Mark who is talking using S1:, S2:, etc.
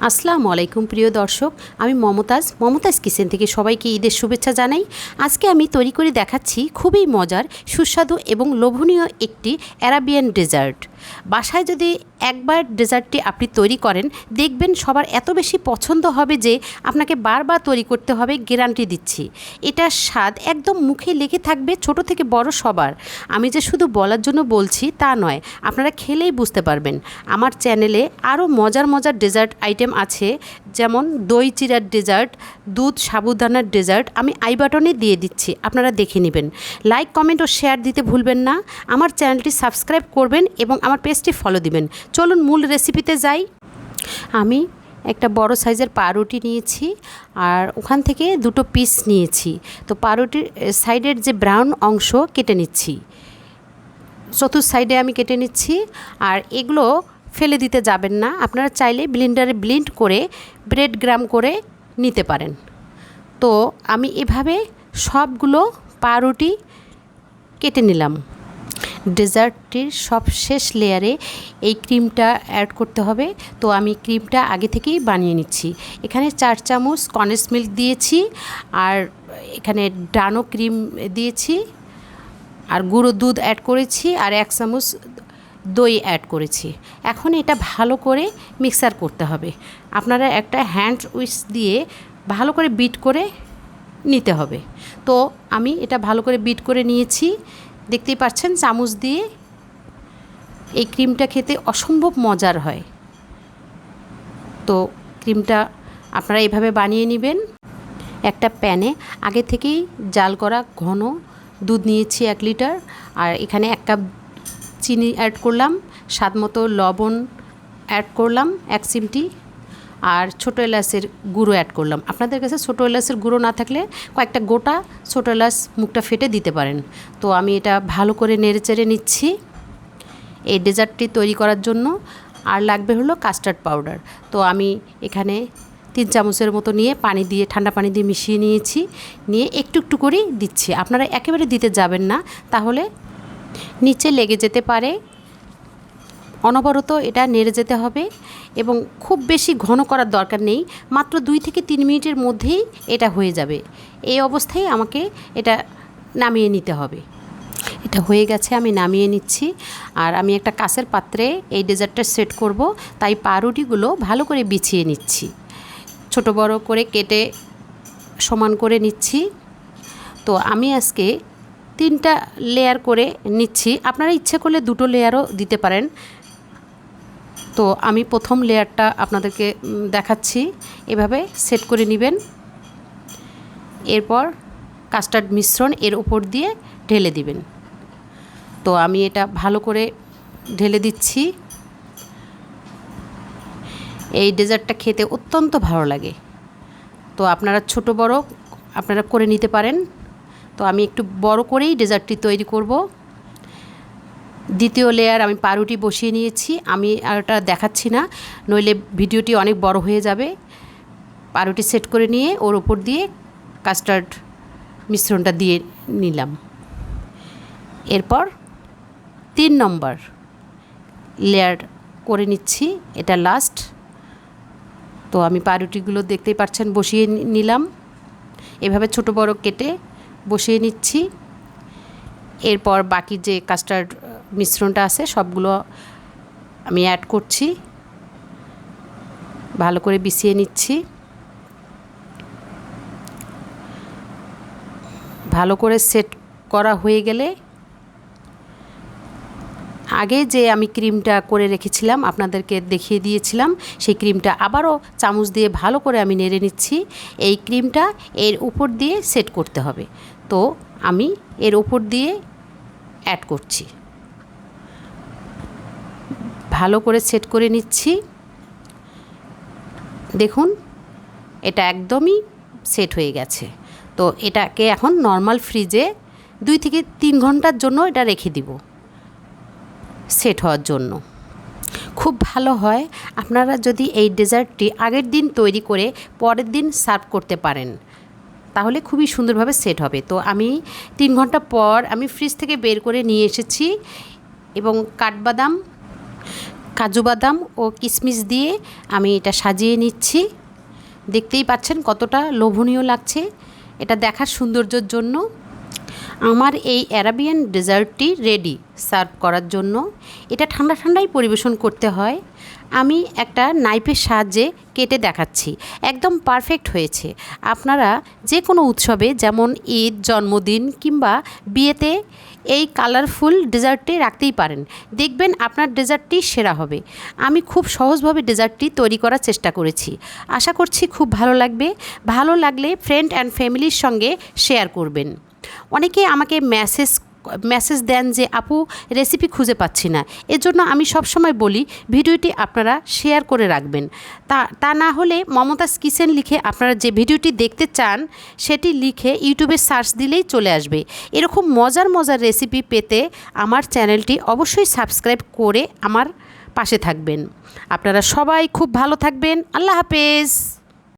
S1: আসসালামু আলাইকুম, প্রিয় দর্শক। আমি মমতাজ। মমতাজ কিচেন থেকে সবাইকে ঈদের শুভেচ্ছা জানাই। আজকে আমি তৈরি করে দেখাচ্ছি খুবই মজার, সুস্বাদু এবং লোভনীয় একটি অ্যারাবিয়ান ডেজার্ট। বাসায় যদি একবার ডেজার্টটি আপনি তৈরি করেন, দেখবেন সবার এত বেশি পছন্দ হবে যে আপনাকে বারবার তৈরি করতে হবে গ্যারান্টি দিচ্ছি। এটার স্বাদ একদম মুখে লেগে থাকবে ছোট থেকে বড় সবার। আমি যে শুধু বলার জন্য বলছি তা নয়, আপনারা খেলেই বুঝতে পারবেন। আমার চ্যানেলে আরও মজার মজার ডেজার্ট আইটেম আছে, যেমন দই চিরার ডেজার্ট, দুধ সাবুদানার ডেজার্ট, আমি আই বাটনে দিয়ে দিচ্ছি, আপনারা দেখে নেবেন। লাইক, কমেন্ট ও শেয়ার দিতে ভুলবেন না। আমার চ্যানেলটি সাবস্ক্রাইব করবেন এবং আমার পেজটি ফলো দিবেন। চলুন মূল রেসিপিতে যাই। আমি একটা বড় সাইজের পাউরুটি নিয়েছি আর ওখান থেকে দুটো পিস নিয়েছি। তো পাউরুটির সাইডের যে ব্রাউন অংশ কেটে নিচ্ছি। চতুর্থ সাইডে আমি কেটে নিচ্ছি আর এগুলো ফেলে দিতে যাবেন না। আপনারা চাইলে ব্লেন্ডারে ব্লেন্ড করে ব্রেড গ্রাম করে নিতে পারেন। তো আমি এভাবে সবগুলো পাউরুটি কেটে নিলাম। ডেজার্টটির সব শেষ লেয়ারে এই ক্রিমটা অ্যাড করতে হবে। তো আমি ক্রিমটা আগে থেকেই বানিয়ে নিচ্ছি। এখানে চার চামচ কনেস মিল্ক দিয়েছি আর এখানে ডানো ক্রিম দিয়েছি আর গুঁড়ো দুধ অ্যাড করেছি আর এক চামচ দই অ্যাড করেছি। এখন এটা ভালো করে মিক্সার করতে হবে। আপনারা একটা হ্যান্ড উইচ দিয়ে ভালো করে বিট করে নিতে হবে। তো আমি এটা ভালো করে বিট করে নিয়েছি। দেখতেই পাচ্ছেন, চামচ দিয়ে এই ক্রিমটা খেতে অসম্ভব মজার হয়। তো ক্রিমটা আপনারা এভাবে বানিয়ে নেবেন। একটা প্যানে আগে থেকেই জাল করা ঘন দুধ নিয়েছি এক লিটার আর এখানে এক কাপ চিনি অ্যাড করলাম, স্বাদ মতো লবণ অ্যাড করলাম, এক চিমটি। আর ছোটো এলাচের গুঁড়ো অ্যাড করলাম। আপনাদের কাছে ছোটো এলাচের গুঁড়ো না থাকলে কয়েকটা গোটা ছোটো এলাচ মুখটা ফেটে দিতে পারেন। তো আমি এটা ভালো করে নেড়ে চেড়ে নিচ্ছি এই ডেজার্টটি তৈরি করার জন্য। আর লাগবে হলো কাস্টার্ড পাউডার। তো আমি এখানে তিন চামচের মতো নিয়ে পানি দিয়ে, ঠান্ডা পানি দিয়ে মিশিয়ে নিয়েছি। নিয়ে একটু একটু করেই দিচ্ছি। আপনারা একেবারে দিতে যাবেন না। তাহলে নিচে লেগে যেতে পারে। অনবরত এটা নেড়ে যেতে হবে। এবং খুব বেশি ঘন করার দরকার নেই, মাত্র দুই থেকে তিন মিনিটের মধ্যেই এটা হয়ে যাবে। এই অবস্থায় আমাকে এটা নামিয়ে নিতে হবে। এটা হয়ে গেছে, আমি নামিয়ে নিচ্ছি। আর আমি একটা কাঁচের পাত্রে এই ডেজার্টটা সেট করব, তাই পাউরুটিগুলো ভালো করে বিছিয়ে নিচ্ছি। ছোট বড় করে কেটে সমান করে নিচ্ছি। তো আমি আজকে তিনটা লেয়ার করে নিচ্ছি। আপনারা ইচ্ছে করলে দুটো লেয়ারও দিতে পারেন। তো আমি প্রথম লেয়ারটা আপনাদেরকে দেখাচ্ছি। এভাবে সেট করে নেবেন। এরপর কাস্টার্ড মিশ্রণ এর উপর দিয়ে ঢেলে দিবেন। তো আমি এটা ভালো করে ঢেলে দিচ্ছি। এই ডেজার্টটা খেতে অত্যন্ত ভালো লাগে। তো আপনারা ছোট বড় আপনারা করে নিতে পারেন। তো আমি একটু বড় করেই ডেজার্টটি তৈরি করব। দ্বিতীয় লেয়ার আমি পাউরুটি বসিয়ে নিয়েছি। আমি আর ওটা দেখাচ্ছি না, নইলে ভিডিওটি অনেক বড় হয়ে যাবে। পাউরুটি সেট করে নিয়ে ওর ওপর দিয়ে কাস্টার্ড মিশ্রণটা দিয়ে নিলাম। এরপর তিন নম্বর লেয়ার করে নিচ্ছি, এটা লাস্ট তো আমি পাউরুটিগুলো দেখতেই পাচ্ছেন, বসিয়ে নিলাম। এভাবে ছোট বড় কেটে বসিয়ে নিচ্ছি। এরপর বাকি যে কাস্টার্ড মিশ্রণটা আছে, সবগুলো আমি অ্যাড করছি। ভালো করে বিছিয়ে নিচ্ছি। ভালো করে সেট করা হয়ে গেলে আগে যে আমি ক্রিমটা করে রেখেছিলাম, আপনাদেরকে দেখিয়ে দিয়েছিলাম, সেই ক্রিমটা আবারও চামচ দিয়ে ভালো করে আমি নেড়ে নিচ্ছি। এই ক্রিমটা এর উপর দিয়ে সেট করতে হবে। তো আমি এর উপর দিয়ে অ্যাড করছি। ভালো করে সেট করে নিচ্ছি। দেখুন, এটা একদমই সেট হয়ে গেছে। তো এটাকে এখন নর্মাল ফ্রিজে দুই থেকে তিন ঘণ্টার জন্য এটা রেখে দিব, সেট হওয়ার জন্য। খুব ভালো হয়, আপনারা যদি এই ডেজার্টটি আগের দিন তৈরি করে পরের দিন সার্ভ করতে পারেন, তাহলে খুবই সুন্দরভাবে সেট হবে। তো আমি তিন ঘণ্টা পর আমি ফ্রিজ থেকে বের করে নিয়ে এসেছি এবং কাঠবাদাম কাজু বাদাম ও কিশমিশ দিয়ে আমি এটা সাজিয়ে নিচ্ছি। দেখতেই পাচ্ছেন কতটা লোভনীয় লাগছে। এটা দেখার সৌন্দর্যের জন্য। আমার এই অ্যারাবিয়ান ডেজার্টটি রেডি, সার্ভ করার জন্য। এটা ঠান্ডা ঠান্ডাই পরিবেশন করতে হয়। আমি একটা নাইফের সাহায্যে কেটে দেখাচ্ছি। একদম পারফেক্ট হয়েছে। আপনারা যে কোনো উৎসবে যেমন ঈদ, জন্মদিন কিংবা বিয়েতে এই কালারফুল ডেজার্টটি রাখতেই পারেন। দেখবেন আপনার ডেজার্টটি সেরা হবে। আমি খুব সহজভাবে ডেজার্টটি তৈরি করার চেষ্টা করেছি। আশা করছি খুব ভালো লাগবে। ভালো লাগলে ফ্রেন্ড অ্যান্ড ফ্যামিলির সঙ্গে শেয়ার করবেন। অনেকে আমাকে মেসেজ মেসেজ দেন যে, আপু রেসিপি খুঁজে পাচ্ছি না। এজন্য আমি সবসময় বলি, ভিডিওটি আপনারা শেয়ার করে রাখবেন। তা তা না হলে মমতাজ কিচেন লিখে আপনারা যে ভিডিওটি দেখতে চান, সেটি লিখে ইউটিউবে সার্চ দিলেই চলে আসবে। এরকম মজার মজার রেসিপি পেতে আমার চ্যানেলটি অবশ্যই সাবস্ক্রাইব করে আমার পাশে থাকবেন। আপনারা সবাই খুব ভালো থাকবেন। আল্লাহ হাফেজ।